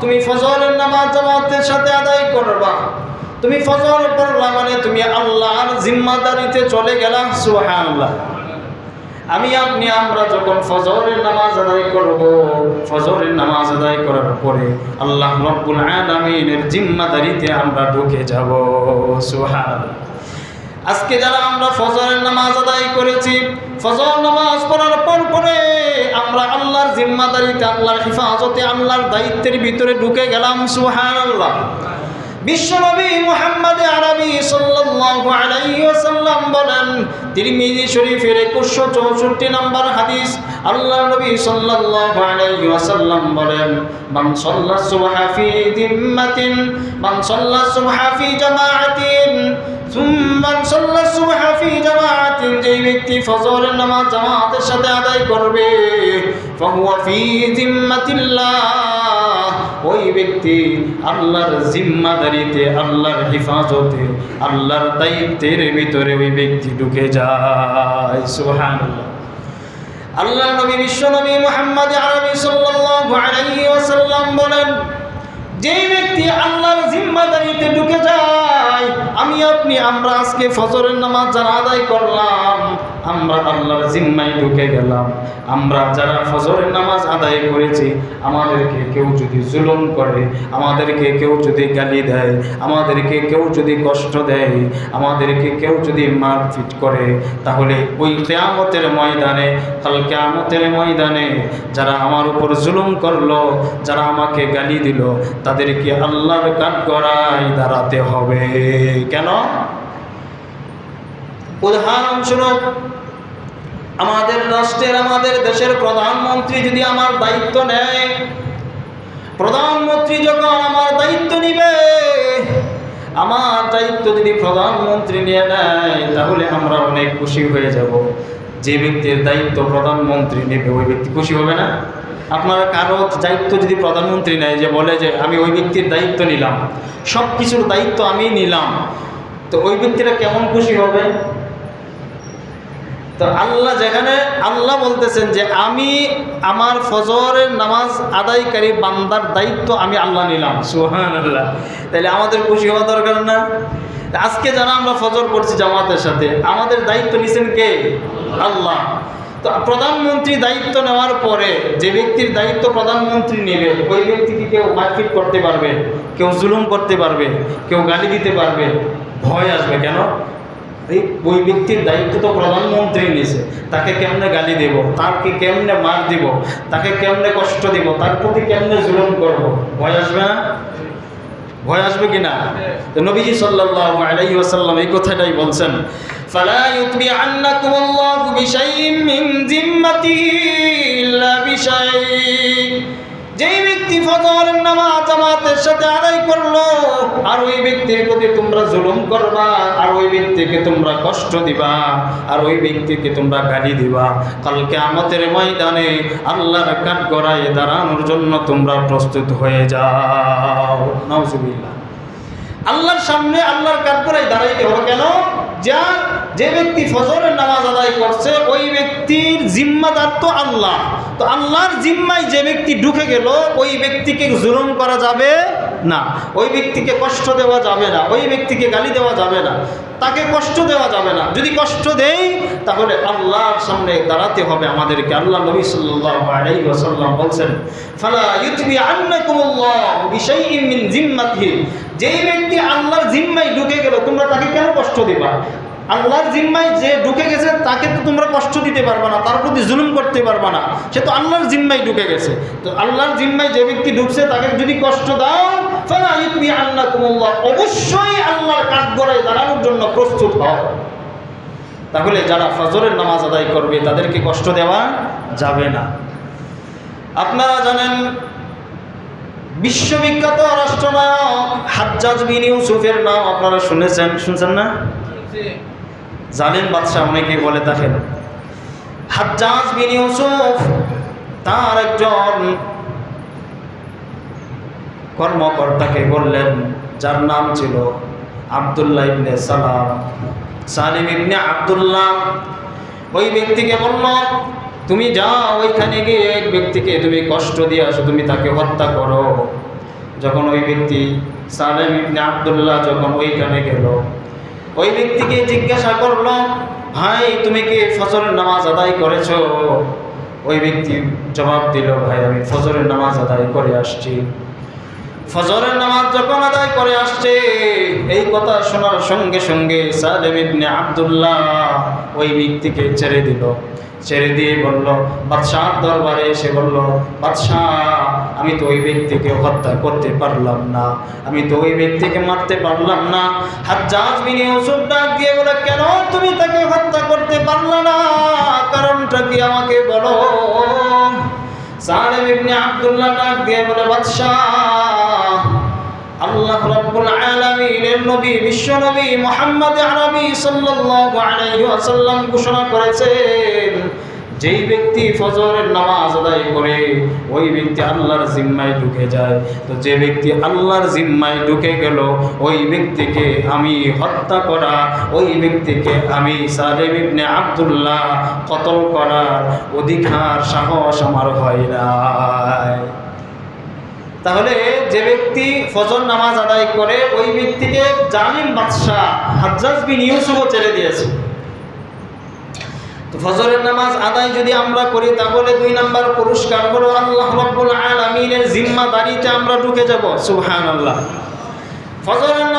তুমি ফজরের নামাজ আদায় করবা। তুমি মানে তুমি জিম্মাদারিতে চলে গেলাম সুবহানাল্লাহ। আমি, আপনি, আমরা যখন ফজরের নামাজ আদায় করব, ফজরের নামাজ আদায় করার পরে আল্লাহ রব্বুল আলামিনের জিম্মাদারিতে আমরা ঢুকে যাব, সুবহানাল্লাহ। আজকে যারা আমরা ফজরের নামাজ আদায় করেছি ফজর নামাজ পড়ার পর পরে আমরা আল্লাহর জিম্মাদারিতে, আল্লাহর হেফাজতে, আল্লাহর দায়িত্বের ভিতরে ঢুকে গেলাম, সুবহানাল্লাহ। বিশ্বনবী মোহাম্মদ আরবি সাল্লাল্লাহু আলাইহি ওয়াসাল্লাম বলেন, তিরমিজি শরীফের 2164 নম্বর হাদিস আল্লাহ নবী সাল্লাল্লাহু আলাইহি ওয়াসাল্লাম বলেন, মান সাল্লা সুবহা ফি দিম্মাতিন মান সাল্লা সুবহা ফি জামাআতিন সুম্মান সাল্লা সুবহা ফি জামাআতিন, যেই ব্যক্তি ফজরের নামাজ জামাতের সাথে আদায় করবে, ফাহুয়া ফি জিম্মাতিল্লাহ ওই ব্যক্তি আল্লাহর জিম্মাদারিতে, আল্লাহর হেফাজতে, আল্লাহর দায়িত্বের ভিতরে ওই ব্যক্তি ঢুকে যায়। সুহান আল্লাহ নবী, বিশ্ব নবী মোহাম্মদ আরবি সাল্লাল্লাহু আলাইহি ওয়াসাল্লাম বলেন যেই ব্যক্তি আল্লাহর জিম্মাদারিতে ঢুকে যায়, আমি আপনি, আমরা আজকে ফজরের নামাজ যারা আদায় করলাম, আমরা আল্লাহর জিম্মায় ঢুকে গেলাম। আমরা যারা ফজরের নামাজ আদায় করেছি, আমাদেরকে কেউ যদি জুলুম করে, আমাদেরকে কেউ যদি গালি দেয়, আমাদেরকে কেউ যদি কষ্ট দেয়, আমাদেরকে কেউ যদি মারপিট করে, তাহলে ওই কেয়ামতের ময়দানে, কাল কেয়ামতের ময়দানে যারা আমার উপর জুলুম করল, যারা আমাকে গালি দিল তাদেরকে আল্লাহর কাঠ গড়ায় দাঁড়াতে হবে। কেন? উদাহরণস্বরূপ, আমাদের রাষ্ট্রের, আমাদের দেশের প্রধানমন্ত্রী যদি আমার দায়িত্ব নেয়, প্রধানমন্ত্রী যখন আমার দায়িত্ব নিবে, আমার দায়িত্ব যদি প্রধানমন্ত্রী নিয়ে নেয়, তাহলে আমরা অনেক খুশি হয়ে যাব। যে ব্যক্তির দায়িত্ব প্রধানমন্ত্রী নেবে, ওই ব্যক্তি খুশি হবে না? আপনার কারও দায়িত্ব যদি প্রধানমন্ত্রী নেয়, যে বলে যে আমি ওই ব্যক্তির দায়িত্ব নিলাম সব কিছুর দায়িত্ব আমি নিলাম, তো ওই ব্যক্তিটা কেমন খুশি হবে? তো আল্লাহ যেখানে, আল্লাহ বলতেছেন যে আমি আমার ফজরের নামাজ আদায়কারী বান্দার দায়িত্ব আমি আল্লাহ নিলাম। সুহান আল্লাহ তাহলে আমাদের খুশি হওয়া দরকার না? আজকে যারা আমরা ফজর করছি জামাতের সাথে, আমাদের দায়িত্ব নিছেন কে? আল্লাহ। প্রধানমন্ত্রী দায়িত্ব নেওয়ার পরে যে ব্যক্তির দায়িত্ব প্রধানমন্ত্রী নেবে, ওই ব্যক্তিকে কেউ মারপিট করতে পারবে, কেউ জুলুম করতে পারবে, কেউ গালি দিতে পারবে, ভয় আসবে কেন? এই ওই ব্যক্তির দায়িত্ব তো প্রধানমন্ত্রী নিয়েছে, তাকে কেমনে গালি দেব তাকে কেমনে মার দিব, তাকে কেমনে কষ্ট দিব, তার প্রতি কেমনে জুলুম করব, ভয় আসবে না? ভয় আসবে কি না? নবীজি সাল্লাল্লাহু আলাইহি ওয়াসাল্লাম এই কথাটাই বলছেন ফালা ইউতবিআন্নাকুম আল্লাহু বিশাইইন মিন জিম্মাতিহি ইল্লা বিশাই যেই ব্যক্তি ফজরের নামাজ জামাতের সাথে আদায় করল, আর ওই ব্যক্তির প্রতি তোমরা জুলুম করবা, আর ওই ব্যক্তিকে তোমরা কষ্ট দিবা, আর ওই ব্যক্তিকে তোমরা গালি দিবা। কালকে আমাদের ময়দানে আল্লাহর কাঠ গড়ায় দাঁড়ানোর জন্য তোমরা প্রস্তুত হয়ে যাও। নাউজুবিল্লাহ। আল্লাহর সামনে আল্লাহর কাঠ গড়ায় দাঁড়াইতে হবে কেন? যা যে ব্যক্তি ফজরের নামাজ আদায় করছে, ওই ব্যক্তির জিম্মাদার তো আল্লাহ। তো আল্লাহর জিম্মায় যে ব্যক্তি ঢুকে গেল, ওই ব্যক্তিকে জুলুম করা যাবে না। ওই ব্যক্তিকে কষ্ট দেওয়া যাবে না। ওই ব্যক্তিকে গালি দেওয়া যাবে না। তাকে কষ্ট দেওয়া যাবে না। যদি কষ্ট দেই, তাহলে আল্লাহর সামনে দাঁড়াতে হবে আমাদেরকে। আল্লাহ নবী আলাইহি বলছেন যেই ব্যক্তি আল্লাহর জিম্মায় ঢুকে গেল, তোমরা তাকে কেন কষ্ট দিবা? আল্লাহর জিম্মায় যে ঢুকে গেছে, তাকে তো তোমরা কষ্ট দিতে পারবে না, তার প্রতি জুলুম করতে পারবে না। সে তো আল্লাহর জিম্মায় ঢুকে গেছে। তো আল্লাহর জিম্মায় যে ব্যক্তি ঢুকছে, তাকে যদি কষ্ট দাও, ফালা আল্লাহ আন্নাকুমুল্লাহ অবশ্যই আল্লাহর কাঠ গড়ায় দাঁড়ানোর জন্য প্রস্তুত হও। তাহলে যারা ফজরের নামাজ আদায় করবে, তাদেরকে কষ্ট দেওয়া যাবে না। আপনারা জানেন, বিশ্ববিখ্যাত রাষ্ট্রনায়ক হাজ্জাজ বিন ইউসুফের নাম আপনারা শুনেছেন, শুনছেন না? জালিম বাদশাহ অনেকে বলে থাকেন হাজ্জাজ বিন ইউসুফ, তার একজন কর্মকর্তাকে বললেন, যার নাম ছিল আবদুল্লাহ ইবনে সালাম। সালিম ইবনে আব্দুল্লাহ ওই ব্যক্তিকে বলল, তুমি যাও ওইখানে গিয়ে, এক ব্যক্তিকে তুমি কষ্ট দিয়ে আসো, তুমি তাকে হত্যা করো। যখন ওই ব্যক্তি সালেম ইবনে আব্দুল্লাহ যখন ওইখানে গেল ওই ব্যক্তিকে জিজ্ঞাসা করল, ভাই, তুমি কি ফজরের নামাজ আদায় করেছ? ওই ব্যক্তি জবাব দিল, ভাই, আমি ফজরের নামাজ আদায় করে আসছি। ফজরের নামাজ যখন আদায় করে আসছে, এই কথা শোনার সঙ্গে সঙ্গে সালেম ইবনে আব্দুল্লাহ ওই ব্যক্তিকে ছেড়ে দিল। ছেড়ে দিয়ে বলল বাদশাহ দরবারে এসে বলল বাদশাহ আমি তো ওই ব্যক্তিকে হত্যা করতে পারলাম না। আমি তো ওই ব্যক্তিকে মারতে পারলাম না। হাজ্জাজ বিন ইউসুফ ডাক দিয়ে বলে, কেন তুমি তাকে হত্যা করতে পারলা না? কারণটা কি আমাকে বলো? সালেম ইবনে আব্দুল্লাহ ডাক দিয়ে বলে বাদশাহ আল্লাহ রাব্বুল আলামিনের নবী মুহাম্মদ সাল্লাল্লাহু আলাইহি ওয়াসাল্লাম ঘোষণা করেছেন, যেই ব্যক্তি ফজরের নামাজ আদায় করে, ওই ব্যক্তি আল্লাহর জিম্মায় ঢুকে যায়। তো যে ব্যক্তি আল্লাহর জিম্মায় ঢুকে গেল, ওই ব্যক্তিকে আমি হত্যা করা, ওই ব্যক্তিকে আমি সালেম ইবনে আব্দুল্লাহ কতল করার অধিকার, সাহস আমার হয় নাই। তাহলে যে ব্যক্তি ফজর নামাজ আদায় করে, ওই ব্যক্তিকে জালিম বাদশাহ হাজ্জাজ বিন ইউসুফও ছেড়ে দিয়েছে। ফজরের নামাজ আদায় যদি আমরা করি, তাহলে দুই নাম্বার পুরস্কার হলো আল্লাহ রব্বুল আলমিনের জিম্মাদারিতে আমরা ঢুকে যাব। সুবহানাল্লাহ। ফজরের নামাজ